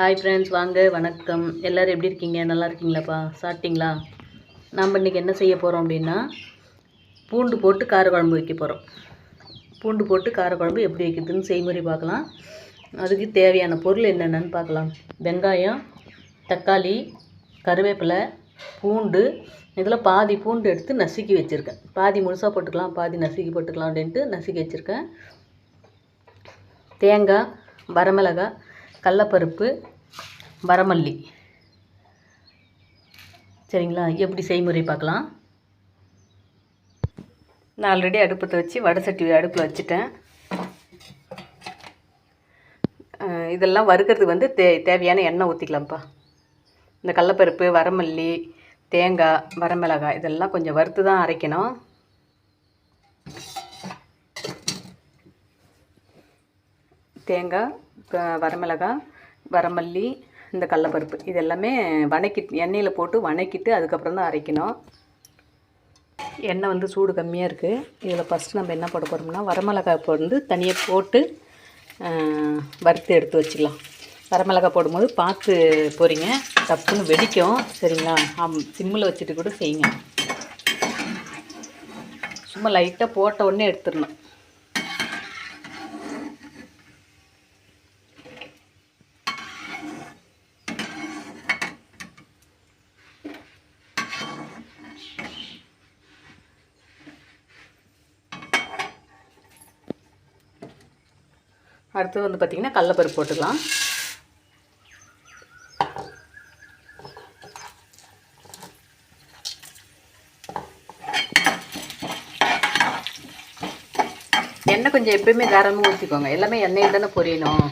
Hi friends வாங்க வணக்கம். எல்லோரும் எப்படி இருக்கீங்க? நல்லா இருக்கீங்களாப்பா? சாப்பிட்டீங்களா? நாம் இன்றைக்கி என்ன செய்ய போகிறோம் அப்படின்னா பூண்டு போட்டு காரக்குழம்பு வைக்க போகிறோம் பூண்டு போட்டு காரக்குழம்பு எப்படி வைக்கிறதுன்னு செய்முறை பார்க்கலாம். அதுக்கு தேவையான பொருள் என்னென்னு பார்க்கலாம். வெங்காயம் தக்காளி கருவேப்பிலை பூண்டு. இதில் பாதி பூண்டு எடுத்து நசுக்கி வச்சுருக்கேன். பாதி முழுசாக போட்டுக்கலாம் பாதி நசுக்கி போட்டுக்கலாம் அப்படின்ட்டு நசுக்கி வச்சுருக்கேன். தேங்காய் வரமிளகாய் கடலப்பருப்பு வரமல்லி. சரிங்களா? எப்படி செய்முறை பார்க்கலாம்? நான் ஆல்ரெடி அடுப்பத்தை வச்சு வடை சட்டி அடுப்பில் வச்சுட்டேன். இதெல்லாம் வறுக்கிறதுக்கு வந்து தே தேவையான எண்ணெய் ஊற்றிக்கலாம்ப்பா இந்த கடலப்பருப்பு வரமல்லி தேங்காய் வரமிளகாய் இதெல்லாம் கொஞ்சம் வறுத்து தான் அரைக்கணும். தேங்காய் க- வரமிளகாய் வரமல்லி இந்த கடலப்பருப்பு. இது எல்லாமே வணக்கி எண்ணெயில் போட்டு வணக்கிட்டு அதுக்கப்புறம் தான் அரைக்கணும். எண்ணெய் வந்து சூடு கம்மியாக இருக்குது இதில் ஃபஸ்ட்டு நம்ம என்ன போட போகிறோம்னா வரமிளகாய் வந்து தனியாக போட்டு வறுத்து எடுத்து வச்சுக்கலாம் வரமிளகாய் போடும்போது பார்த்து போகிறீங்க டப்புன்னு வெடிக்கும். சரிங்களா? ஆம் சிம்மில் வச்சுட்டு கூட செய்யுங்க. சும்மா லைட்டாக போட்ட உடனே எடுத்துடணும். அடுத்து வந்து பார்த்திங்கன்னா கடலப்பருப்பு போட்டுக்கலாம். எண்ணெய் கொஞ்சம் எப்பயுமே தாராளமாக ஊற்றிக்கோங்க எல்லாமே எண்ணெயில் தானே பொரியணும்.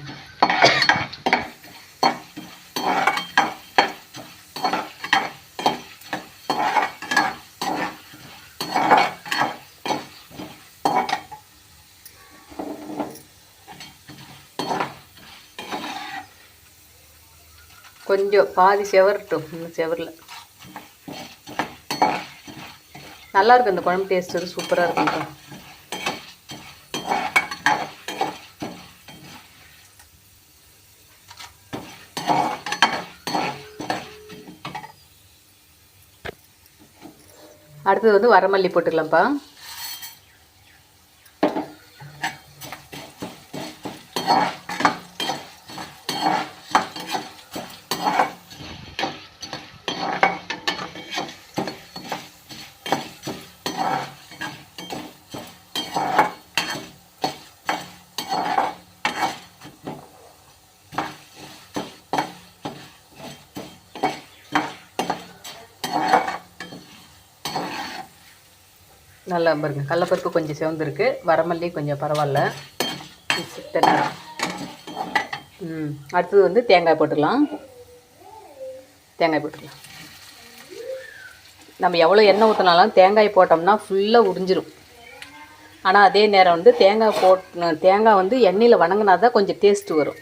கொஞ்சம் பாதி செவரட்டும் இன்னும் செவரில். நல்லாயிருக்கும் இந்த குழம்பு டேஸ்ட்டு சூப்பராக இருக்கும் அடுத்தது வந்து வரமல்லி போட்டுக்கலாம்ப்பா. நல்லா பாருங்க. கடலப்பருப்பு கொஞ்சம் சிவந்திருக்கு வரமல்லி கொஞ்சம் பரவாயில்ல. ம். அடுத்தது வந்து தேங்காய் போட்டுடலாம் தேங்காய் போட்டுக்கலாம். நம்ம எவ்வளோ எண்ணெய் ஊற்றினாலும் தேங்காய் போட்டோம்னா ஃபுல்லாக உறிஞ்சிரும். ஆனால் அதே நேரம் வந்து தேங்காய் போட் தேங்காய் வந்து எண்ணெயில் வணங்கினா தான் கொஞ்சம் டேஸ்ட்டு வரும்.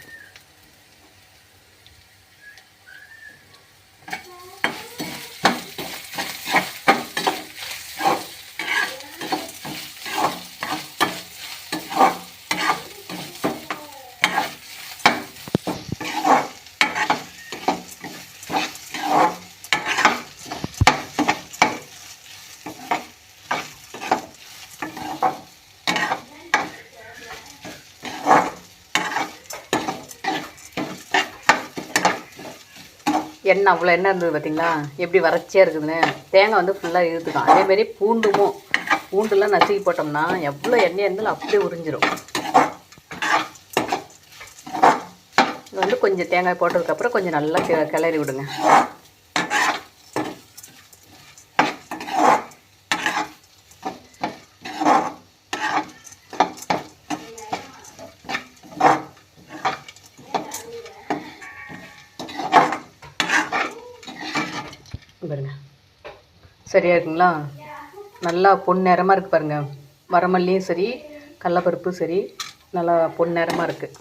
எண்ணெய் அவ்வளோ எண்ணெய் இருந்தது பார்த்தீங்களா எப்படி வறட்சியாக இருக்குதுன்னு. தேங்காய் வந்து ஃபுல்லாக இழுத்துக்கும். அதேமாரி பூண்டுமோ பூண்டுலாம் நசுக்கி போட்டோம்னா எவ்வளோ எண்ணெய் இருந்தாலும் அப்படியே உறிஞ்சிரும். இது வந்து கொஞ்சம் தேங்காய் போட்டதுக்கப்புறம் கொஞ்சம் நல்லா கிளறி விடுங்க பாருங்க சரியா இருக்குங்களா நல்லா பொன்னிறமாக இருக்குது பாருங்க. வரமல்லியும் சரி கடலப்பருப்பும் சரி நல்லா பொன்னிறமாக இருக்குது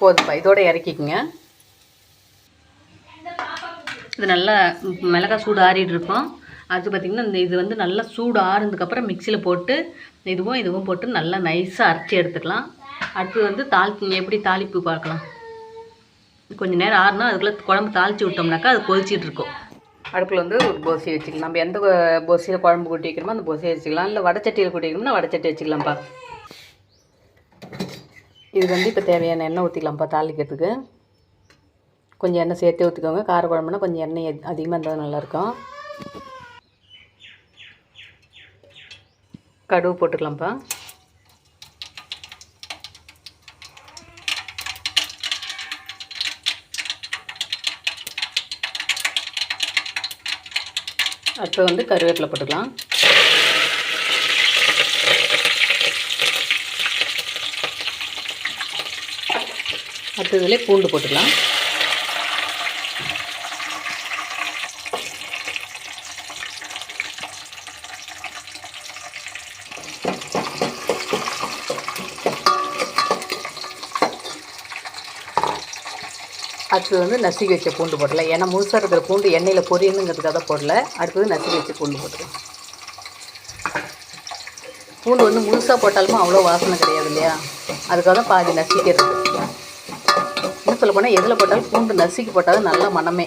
போதுப்பா இதோட இறக்கிக்குங்க. இது நல்லா மிளகாய் சூடு ஆறிட்டுருக்கோம் அது பார்த்திங்கன்னா இந்த இது வந்து நல்லா சூடு ஆறுனதுக்கப்புறம் மிக்சியில் போட்டு இதுவும் இதுவும் போட்டு நல்லா நைஸாக அரைச்சி எடுத்துக்கலாம். அடுத்து வந்து தாளிப்பு எப்படி தாளிப்பு பார்க்கலாம். கொஞ்சம் நேரம் ஆறுனா அதுக்குள்ளே குழம்பு தாளித்து விட்டோம்னாக்கா அது கொதிச்சிட்டு இருக்கும். அடுப்பில் வந்து ஒரு போசி வச்சுக்கலாம். நம்ம எந்த போசியில் குழம்பு கொட்டி வைக்கிறோமோ அந்த போசியை வச்சுக்கலாம். இல்லை வடச்சட்டியில் கொட்டி வைக்கணும்னா வடச்சட்டி வச்சுக்கலாம்ப்பா. இது வந்து இப்போ தேவையான எண்ணெய் ஊற்றிக்கலாம்ப்பா தாளிக்கிறதுக்கு. கொஞ்சம் எண்ணெய் சேர்த்து ஊற்றிக்கோங்க கார குழம்புனா கொஞ்சம் எண்ணெய் அதிகமாக இருந்தால் நல்லாயிருக்கும். கடுகு போட்டுக்கலாம்ப்பா. அடுத்து வந்து கருவேப்பிலை போட்டுக்கலாம். அடுத்ததுலேயே பூண்டு போட்டுக்கலாம். அடுத்தது வந்து நசுக்கி வச்ச பூண்டு போடலை ஏன்னா முழுசாக இருக்கிற பூண்டு எண்ணெயில் பொரியணுங்கிறதுக்காக போடல. அடுத்தது நசுக்கி வச்ச பூண்டு போட்டுக்கலாம். பூண்டு வந்து முழுசாக போட்டாலுமே அவ்வளோ வாசனை கிடையாது இல்லையா? அதுக்காக தான் பாதி நசுக்கிறது இன்னும் சொல்ல போனால் எதில் போட்டாலும் பூண்டு நசுக்கி போட்டாலும் நல்ல மனமே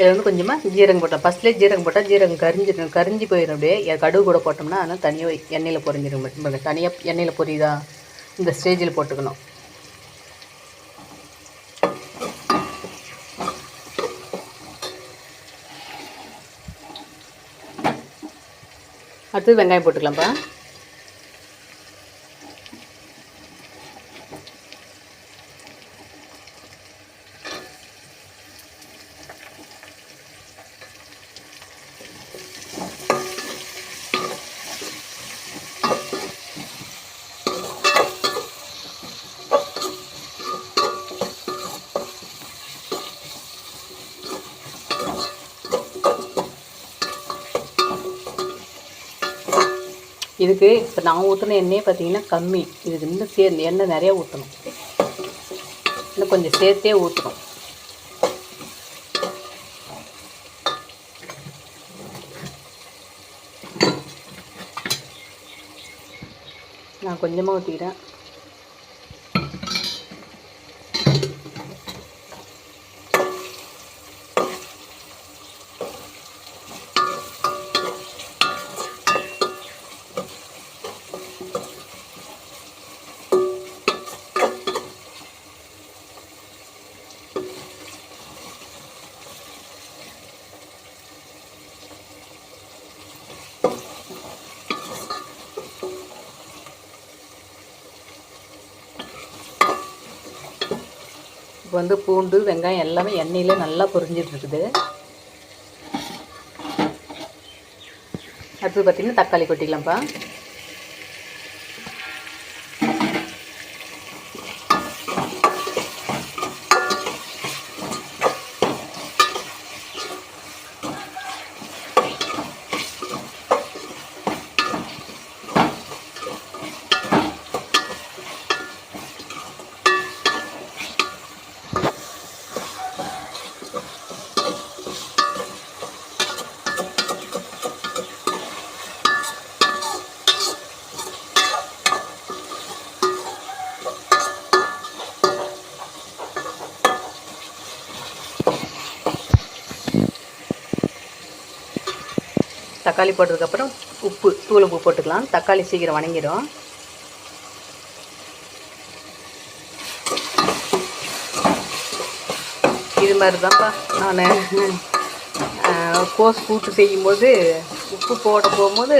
இதில் வந்து கொஞ்சமாக ஜீரகம் போட்டோம் ஃபஸ்ட்லேயே ஜீரகம் போட்டால் ஜீரகம் கரிஞ்சிடும் கரிஞ்சு போயிடும் அப்படியே. கடுகு கூட போட்டோம்னா அதனால் தனியாக எண்ணெயில் பொரிஞ்சிடும் தனியாக எண்ணெயில் பொரியுதா? இந்த ஸ்டேஜில் போட்டுக்கணும். அடுத்தது வெங்காயம் போட்டுக்கலாம்ப்பா. இதுக்கு இப்போ நான் ஊற்றின எண்ணெயே பார்த்தீங்கன்னா கம்மி. இதுக்கு இன்னும் சே எண்ணெய் நிறையா ஊற்றணும் இன்னும் கொஞ்சம் சேர்த்தே ஊற்றணும் நான் கொஞ்சமாக ஊற்றிக்கிறேன் வந்து பூண்டு வெங்காயம் எல்லாமே எண்ணெயிலே நல்லா பொரிஞ்சிட்ருக்குது. அடுத்து பார்த்திங்கன்னா தக்காளி கொட்டிக்கலாம்ப்பா தக்காளி போட்டதுக்கப்புறம் உப்பு தூள் உப்பு போட்டுக்கலாம். தக்காளி சீக்கிரம் வணங்கிடும். இது மாதிரி தான்ப்பா நான் கோஸ் கூட்டு செய்யும்போது உப்பு போட போகும்போது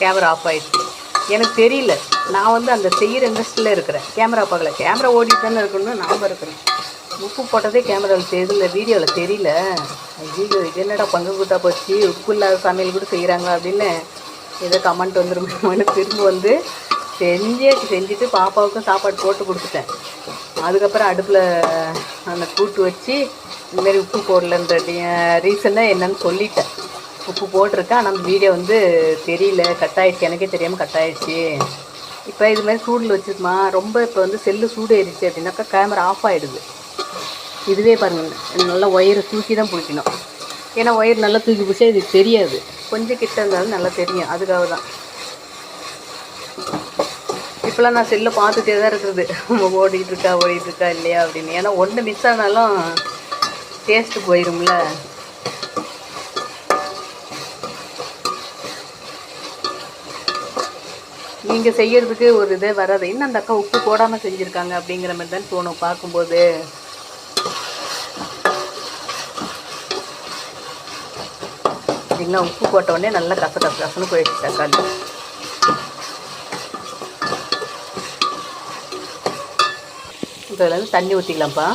கேமரா ஆஃப் ஆகிடுச்சு எனக்கு தெரியல. நான் வந்து அந்த செய்கிற இன்ட்ரெஸ்ட்டில் இருக்கிறேன். கேமரா பார்க்கல கேமரா ஓடிட்டு தானே இருக்கணும்னு நாம் இருக்கிறேன் உப்பு போட்டதே கேமராவில் தெரியல வீடியோவில் தெரியல. ஐயோ இது என்னடா பங்கு கூட்டா போச்சு? உப்பு இல்லாத சமையல் கூட செய்கிறாங்களா அப்படின்னு ஏதோ கமெண்ட் வந்துருமோன்னு திரும்ப வந்து செஞ்சே செஞ்சுட்டு பாப்பாவுக்கும் சாப்பாடு போட்டு கொடுத்துட்டேன். அதுக்கப்புறம் அடுப்பில் அந்த கூட்டு வச்சு இந்தமாரி உப்பு போடலன்ற ரீசனாக என்னன்னு சொல்லிட்டேன். உப்பு போட்டிருக்கேன் ஆனால் அந்த வீடியோ வந்து தெரியல. கட் ஆகிடுச்சு எனக்கே தெரியாமல் கட் ஆகிடுச்சு இப்போ இதுமாதிரி சூடில் வச்சுருமா ரொம்ப இப்போ வந்து செல்லு சூடு ஏறிச்சு அப்படின்னாக்கா கேமரா ஆஃப் ஆகிடுது இதுவே பாருங்கள் நல்லா ஒயரை தூக்கி தான் பிடிக்கணும். ஏன்னா ஒயர் நல்லா தூக்கி பிடிச்சா இது தெரியாது. கொஞ்சம் கிட்ட இருந்தாலும் நல்லா தெரியும். அதுக்காக தான். இப்போலாம் நான் செல்லை பார்த்துட்டே தான் இருக்குது. ஓடிட்டு இருக்கா ஓடிட்டு இருக்கா இல்லையா அப்படின்னு. ஏன்னா ஒன்று மிஸ் ஆனாலும் டேஸ்ட்டு போயிரும்ல. நீங்கள் செய்கிறதுக்கு ஒரு இதே வராது. இன்னும் அந்த அக்கா உப்பு போடாமல் செஞ்சுருக்காங்க அப்படிங்கிற மாதிரி தான் தோணும் பார்க்கும்போது. பார்த்தீங்களா உப்பு போட்ட உடனே நல்லா கச கச கசன்னு போயிடுச்சு தக்காளி. இப்போ இதில் வந்து தண்ணி ஊற்றிக்கலாம்ப்பா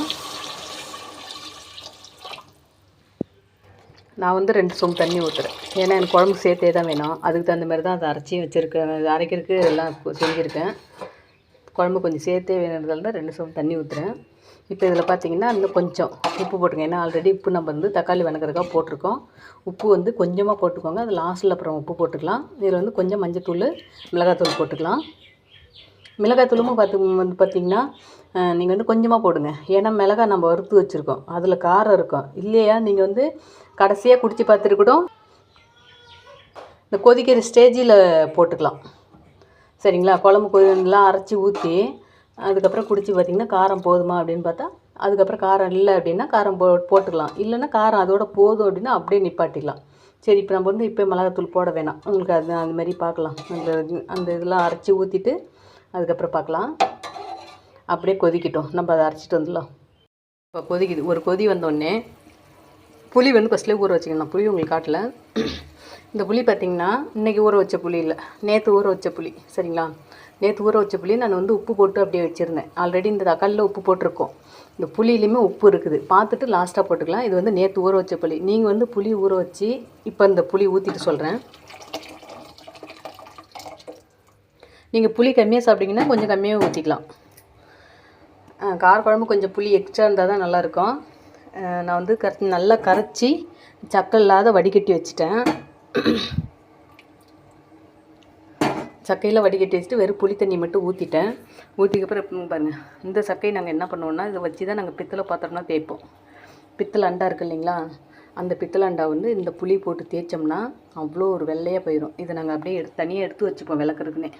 நான் வந்து ரெண்டு சொம்பு தண்ணி ஊற்றுறேன் ஏன்னா எனக்கு குழம்பு சேர்த்தே தான் வேணும். அதுக்கு தகுந்த மாதிரி தான் அதை அரைச்சியும் வச்சுருக்கேன். அரைக்கிறதுக்கு எல்லாம் செஞ்சுருக்கேன். குழம்பு கொஞ்சம் சேர்த்தே வேணுன்றதால தான் ரெண்டு சொம்பு தண்ணி ஊற்றுறேன் இப்போ இதில் பார்த்தீங்கன்னா இன்னும் கொஞ்சம் உப்பு போட்டுங்க ஏன்னா ஆல்ரெடி உப்பு நம்ம வந்து தக்காளி வணக்கிறதுக்காக போட்டிருக்கோம். உப்பு வந்து கொஞ்சமாக போட்டுக்கோங்க. அது லாஸ்ட்டில் அப்புறம் உப்பு போட்டுக்கலாம். இதில் வந்து கொஞ்சம் மஞ்சத்தூள் மிளகாத்தூள் போட்டுக்கலாம். மிளகாத்தூளும் பார்த்து வந்து பார்த்திங்கன்னா நீங்கள் வந்து கொஞ்சமாக போடுங்க. ஏன்னா மிளகாய் நம்ம வறுத்து வச்சுருக்கோம். அதில் காரம் இருக்கும். இல்லையா? நீங்கள் வந்து கடைசியாக குடித்து பார்த்துட்டு இந்த கொதிக்கிற ஸ்டேஜில் போட்டுக்கலாம். சரிங்களா? குழம்பு கொதிலாம் அரைச்சி ஊற்றி அதுக்கப்புறம் குடித்து பார்த்தீங்கன்னா காரம் போதுமா அப்படின்னு பார்த்தா அதுக்கப்புறம் காரம் இல்லை அப்படின்னா காரம் போ போட்டுக்கலாம். இல்லைன்னா காரம் அதோட போதும் அப்படின்னா அப்படியே நிப்பாட்டிக்கலாம் சரி இப்போ நம்ம வந்து இப்போ மிளகாத்தூள் போட வேணாம். உங்களுக்கு அது அந்த மாதிரி பார்க்கலாம். அந்த அந்த இதெல்லாம் அரைச்சி ஊற்றிட்டு அதுக்கப்புறம் பார்க்கலாம். அப்படியே கொதிக்கட்டும். நம்ம அதை அரைச்சிட்டு வந்துடலாம். இப்போ கொதிக்குது. ஒரு கொதி வந்தோடனே புளி வந்து ஃபஸ்ட்லேயே ஊற வச்சுக்கலாம். புளி உங்களுக்கு காட்டல. இந்த புளி பார்த்திங்கன்னா இன்றைக்கி ஊற வச்ச புளி இல்லை. நேற்று ஊற வச்ச புளி. சரிங்களா? நேற்று ஊற வச்ச புளி நான் வந்து உப்பு போட்டு அப்படியே வச்சுருந்தேன். ஆல்ரெடி இந்த தக்காளியில் உப்பு போட்டிருக்கோம். இந்த புளியிலையுமே உப்பு இருக்குது. பார்த்துட்டு லாஸ்ட்டாக போட்டுக்கலாம். இது வந்து நேற்று ஊற வச்ச புளி. நீங்கள் வந்து புளி ஊற வச்சு இப்போ இந்த புளி ஊற்றிட்டு சொல்கிறேன் நீங்கள் புளி கம்மியாக சாப்பிட்டீங்கன்னா கொஞ்சம் கம்மியாக ஊற்றிக்கலாம் கார குழம்பு கொஞ்சம் புளி எக்ஸ்ட்ரா இருந்தால் தான் நல்லாயிருக்கும். நான் வந்து கர நல்லா கரைச்சி சக்கல் இல்லாத வடிகட்டி வச்சுட்டேன். சக்கையில் வடிகட்டி வச்சுட்டு வெறும் புளி தண்ணி மட்டும் ஊற்றிட்டேன் ஊற்றிக்கப்புறம் பாருங்கள் இந்த சக்கையை நாங்கள் என்ன பண்ணுவோம்னா இதை வச்சு தான் நாங்கள் பித்தளை பாத்திரம்னா தேய்ப்போம். பித்தளை அண்டா இருக்கு இல்லைங்களா அந்த பித்தளை அண்டா வந்து இந்த புளி போட்டு தேய்ச்சோம்னா அவ்வளோ ஒரு வெள்ளையாக போயிடும் இதை நாங்கள் அப்படியே எடுத்து தனியாக எடுத்து வச்சுப்போம் விளக்குறதுக்குன்னே.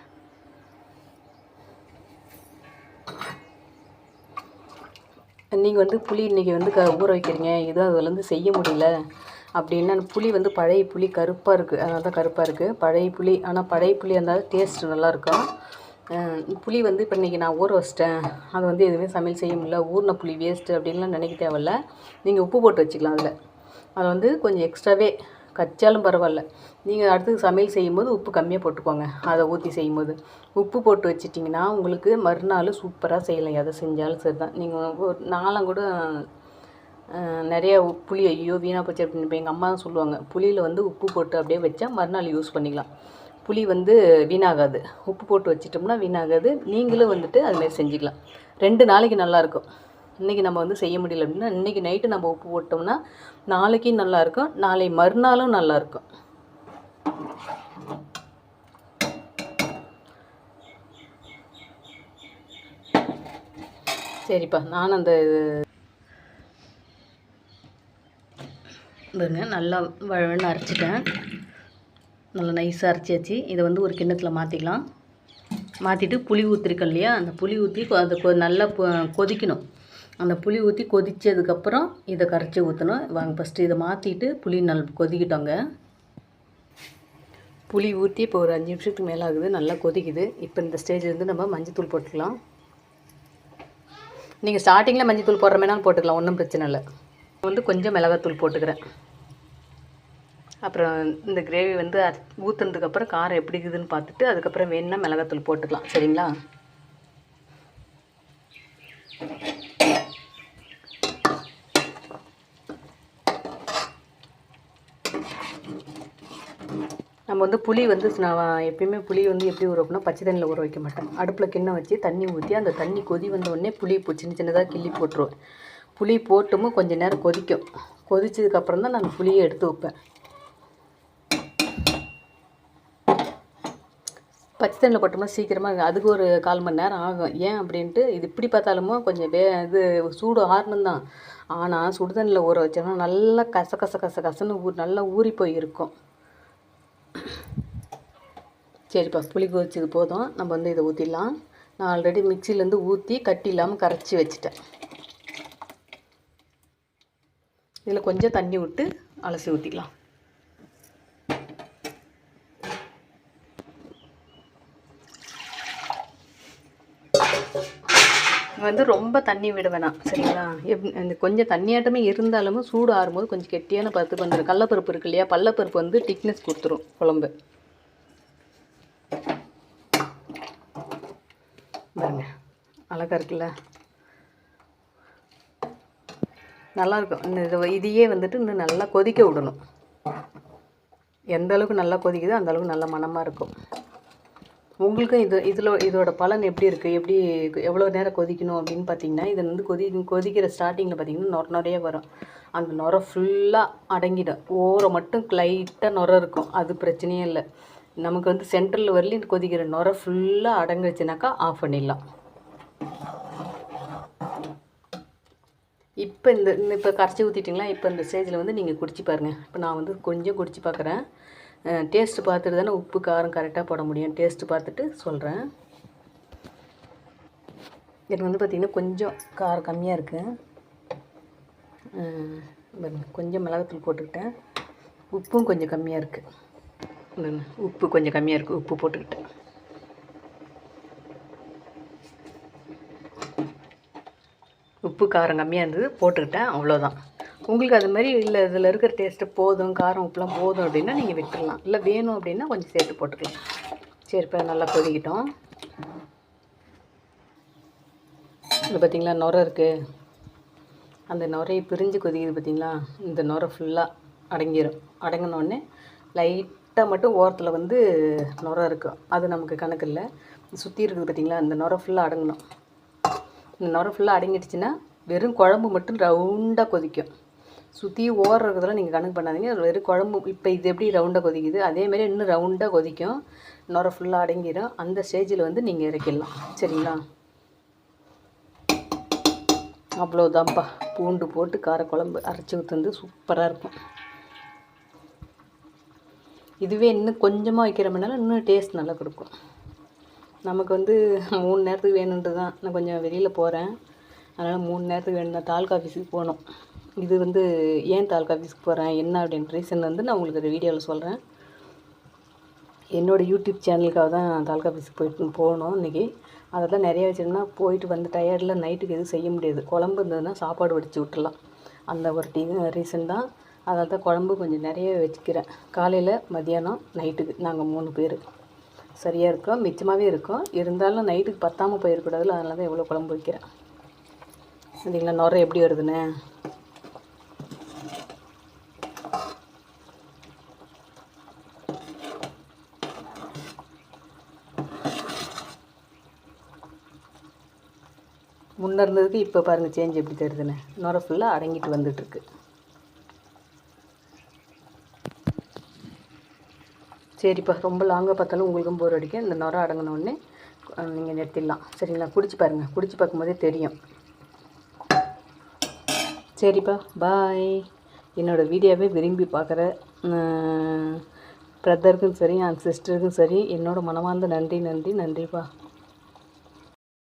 நீங்கள் வந்து புளி இன்றைக்கி வந்து க ஊற வைக்கிறீங்க எதுவும் அதுலேருந்து செய்ய முடியல. அப்படின்னா அந்த புளி வந்து பழைய புளி கருப்பாக இருக்குது அதனால தான் கருப்பாக இருக்குது பழைய புளி ஆனால் பழைய புளி இருந்தாலும் டேஸ்ட் நல்லாயிருக்கும் புளி வந்து இப்போ இன்றைக்கி நான் ஊற வச்சிட்டேன். அது வந்து எதுவுமே சமையல் செய்ய முடியல. ஊறின புளி வேஸ்ட்டு அப்படின்லாம் நினைக்க தேவையில்ல. நீங்கள் உப்பு போட்டு வச்சுக்கலாம் அதில். அதை வந்து கொஞ்சம் எக்ஸ்ட்ராவே கச்சாலும் பரவாயில்ல. நீங்கள் அடுத்து சமையல் செய்யும்போது உப்பு கம்மியாக போட்டுக்கோங்க. அதை ஊற்றி செய்யும்போது. உப்பு போட்டு வச்சிட்டிங்கன்னா உங்களுக்கு மறுநாள் சூப்பராக செய்யலாம். எதை செஞ்சாலும் சரி தான் நீங்கள் ஒரு நாளாம் கூட நிறைய புளி ஐயோ வீணாக போச்சு அப்படின்னு இப்போ எங்கள் அம்மா தான் சொல்லுவாங்க. புளியில் வந்து உப்பு போட்டு அப்படியே வச்சா மறுநாள் யூஸ் பண்ணிக்கலாம். புளி வந்து வீணாகாது. உப்பு போட்டு வச்சிட்டோம்னா வீணாகாது. நீங்களும் வந்துட்டு அதுமாரி செஞ்சுக்கலாம். ரெண்டு நாளைக்கு நல்லாயிருக்கும் இன்றைக்கி நம்ம வந்து செய்ய முடியல அப்படின்னா இன்றைக்கி நைட்டு நம்ம உப்பு போட்டோம்னா நாளைக்கு நல்லாயிருக்கும் நாளை மறுநாளும் நல்லாயிருக்கும் சரிப்பா நான் அந்த பாருங்க நல்லா வழன்னு அரைச்சிட்டேன். நல்லா நைஸாக அரைச்சாச்சு. இதை வந்து ஒரு கிண்ணத்தில் மாற்றிக்கலாம் மாற்றிட்டு புளி ஊற்றிருக்கோம் இல்லையா? அந்த புளி ஊற்றி அதை கொ- நல்லா கொதிக்கணும். அந்த புளி ஊற்றி கொதித்ததுக்கப்புறம் இதை கரைச்சி ஊற்றணும் வாங்க ஃபஸ்ட்டு இதை மாற்றிட்டு புளி நல் கொதிக்கிட்டோங்க புளி ஊற்றி இப்போ ஒரு அஞ்சு நிமிஷத்துக்கு மேலே ஆகுது. நல்லா கொதிக்குது. இப்போ இந்த ஸ்டேஜ்லேருந்து நம்ம மஞ்சத்தூள் போட்டுக்கலாம். நீங்கள் ஸ்டார்டிங்கில் மஞ்சத்தூள் போடுற வேணாலும் போட்டுக்கலாம். ஒன்றும் பிரச்சனை இல்லை. வந்து கொஞ்சம் மிளகாத்தூள் போட்டுக்கிறேன். அப்புறம் இந்த கிரேவி வந்து ஊற்றுனதுக்கப்புறம் காரம் எப்படி இருக்குதுன்னு பார்த்துட்டு அதுக்கப்புறம் வேணும்னா மிளகாத்தூள் போட்டுக்கலாம். சரிங்களா? நம்ம வந்து புளி வந்து நான் எப்பயுமே புளி வந்து எப்படி ஊற பச்சை தண்ணியில் ஊற வைக்க மாட்டேன். அடுப்பில் கிண்ணம் வச்சு தண்ணி ஊற்றி அந்த தண்ணி கொதி வந்த உடனே புளி இப்போ சின்ன சின்னதாக கிள்ளி போட்டுருவேன். புளி போட்டுமோ கொஞ்சம் நேரம் கொதிக்கும். கொதிச்சதுக்கப்புறம் தான் நான் புளியை எடுத்து வைப்பேன். பச்சை தண்ணியில் போட்டோம்னா சீக்கிரமாக அதுக்கு ஒரு கால் மணி நேரம் ஆகும். ஏன் அப்படின்ட்டு இது இப்படி பார்த்தாலுமோ கொஞ்சம் வே இது சூடு ஆறணும் தான். ஆனால் சுடுதண்ணில் ஊற வச்சோம்னா நல்லா கச கச கச கசன்னு ஊ நல்லா ஊறி போய் இருக்கும் சரிப்பா புளி கொதிச்சது போதும். நம்ம வந்து இதை ஊற்றிடலாம் நான் ஆல்ரெடி மிக்சிலேருந்து ஊற்றி கட்டி இல்லாமல் கரைச்சி வச்சுட்டேன். இதில் கொஞ்சம் தண்ணி விட்டு அலசி ஊற்றிக்கலாம் வந்து ரொம்ப தண்ணி விட வேணாம் சரிங்களா? எப் இந்த கொஞ்சம் தண்ணியாட்டமே இருந்தாலும் சூடு ஆறும்போது கொஞ்சம் கெட்டியான பருப்பு வந்துடும் கடலப்பருப்பு இருக்கு இல்லையா பல்லப்பருப்பு வந்து திக்னஸ் கொடுத்துரும் குழம்பு. பாருங்க அழகாக இருக்குல்ல? நல்லாயிருக்கும் இந்த இதையே வந்துட்டு இன்னும் நல்லா கொதிக்க விடணும். எந்த அளவுக்கு நல்லா கொதிக்குதோ அந்த அளவுக்கு நல்ல மணமாக இருக்கும். உங்களுக்கும் இது இதில் இதோட பலன் எப்படி இருக்குது எப்படி எவ்வளோ நேரம் கொதிக்கணும் அப்படின்னு பார்த்தீங்கன்னா இது வந்து கொதி கொதிக்கிற ஸ்டார்டிங்கில் பார்த்தீங்கன்னா நொர நொறைய வரும். அந்த நுர ஃபுல்லாக அடங்கிடும். ஓரம் மட்டும் லைட்டாக நுர இருக்கும். அது பிரச்சனையே இல்லை. நமக்கு வந்து சென்ட்ரல் வரலையும் கொதிக்கிற நுர ஃபுல்லாக அடங்குச்சுனாக்கா ஆஃப் பண்ணிடலாம். இப்போ இந்த இந்த இப்போ கரைச்சி ஊற்றிட்டிங்களா இப்போ இந்த ஸ்டேஜில் வந்து நீங்கள் குடிச்சு பாருங்கள் இப்போ நான் வந்து கொஞ்சம் குடிச்சு பார்க்குறேன். டேஸ்ட்டு பார்த்துட்டு தானே உப்பு காரம் கரெக்டாக போட முடியும். டேஸ்ட்டு பார்த்துட்டு சொல்கிறேன் எனக்கு வந்து பார்த்திங்கன்னா கொஞ்சம் காரம் கம்மியாக இருக்குது கொஞ்சம் மிளகாத்தூள் போட்டுக்கிட்டேன். உப்பும் கொஞ்சம் கம்மியாக இருக்குது உப்பு கொஞ்சம் கம்மியாக இருக்குது உப்பு போட்டுக்கிட்டேன். உப்பு காரம் கம்மியாக இருந்தது போட்டுக்கிட்டேன். அவ்வளோதான் உங்களுக்கு அது மாதிரி இல்லை இதில் இருக்கிற டேஸ்ட்டு போதும் காரம் உப்புலாம் போதும் அப்படின்னா நீங்கள் விட்டுடலாம் இல்லை வேணும் அப்படின்னா கொஞ்சம் சேர்த்து போட்டுக்கலாம். சரி இப்போ நல்லா கொதிக்கிட்டோம். இது பார்த்திங்களா நுரை இருக்குது அந்த நுரையை பிரிஞ்சு கொதிக்குது பார்த்திங்களா இந்த நுரை ஃபுல்லாக அடங்கிடும் அடங்கினோடனே லைட்டாக மட்டும் ஓரத்தில் வந்து நுரை இருக்கும் அது நமக்கு கணக்கு இல்லை. சுற்றி இருக்குது பார்த்திங்களா இந்த நுரை ஃபுல்லாக அடங்கணும். இந்த நுரை ஃபுல்லாக அடங்கிடுச்சுன்னா வெறும் குழம்பு மட்டும் ரவுண்டாக கொதிக்கும். சுற்றி ஓடுறதுலாம் நீங்கள் கணக்கு பண்ணாதீங்க. வெறும் குழம்பு. இப்போ இது எப்படி ரவுண்டாக கொதிக்குது? அதேமாரி இன்னும் ரவுண்டாக கொதிக்கும். நுர ஃபுல்லாக அடங்கிடும் அந்த ஸ்டேஜில் வந்து நீங்கள் இறக்கிடலாம். சரிங்களா? அவ்வளோதான்ப்பா பூண்டு போட்டு காரக்குழம்பு அரைச்சி ஊற்றுந்து சூப்பராக இருக்கும். இதுவே இன்னும் கொஞ்சமாக வைக்கிறோம்னால இன்னும் டேஸ்ட் நல்லா கொடுக்கும். நமக்கு வந்து மூணு நேரத்துக்கு வேணுன்றது தான் நான் கொஞ்சம் வெளியில் போகிறேன் அதனால் மூணு நேரத்துக்கு வேணும் தாலுக்கா ஆஃபீஸுக்கு போகணும். இது வந்து ஏன் தாலுக்கா ஆஃபீஸ்க்கு போகிறேன் என்ன அப்படின்ற ரீசன் வந்து நான் உங்களுக்கு ஒரு வீடியோவில் சொல்கிறேன் என்னோடய யூடியூப் சேனலுக்காக தான் தாலுக்கா ஆஃபீஸுக்கு போயிட்டு போகணும் இன்றைக்கி அதெல்லாம் நிறைய வச்சுருந்தா போயிட்டு வந்து டயர்டில் நைட்டுக்கு எதுவும் செய்ய முடியாது. குழம்பு இருந்ததுன்னா சாப்பாடு வடித்து விட்டுலாம் அந்த ஒரு டீ ரீசன் தான். அதனால தான் குழம்பு கொஞ்சம் நிறைய வச்சுக்கிறேன். காலையில் மதியானம் நைட்டுக்கு நாங்கள் மூணு பேர். சரியாக இருக்கோம்? மிச்சமாகவே இருக்கோம். இருந்தாலும் நைட்டுக்கு பத்தாமல் போயிடக்கூடாதுல. அதனால தான் எவ்வளோ குழம்பு வைக்கிறேன். சரிங்களா? நுரை எப்படி வருதுன்னு? முன்னே இருந்ததுக்கு இப்போ பாருங்கள் சேஞ்ச் எப்படி தருதுன்னு நுரை ஃபுல்லாக அடங்கிட்டு வந்துட்டுருக்கு. சரிப்பா ரொம்ப லாங்காக பார்த்தாலும் உங்களுக்கும் போர் அடிக்கும். இந்த நுரை அடங்கினோடனே நீங்கள் நிறுத்திடலாம். சரிங்களா? குடிச்சு பாருங்கள் குடிச்சு பார்க்கும்போதே தெரியும். சரிப்பா பாய் என்னோடய வீடியோவை விரும்பி பார்க்குற பிரதருக்கும் சரி என் சிஸ்டருக்கும் சரி என்னோடய மனமார்ந்த நன்றி நன்றி நன்றிப்பா.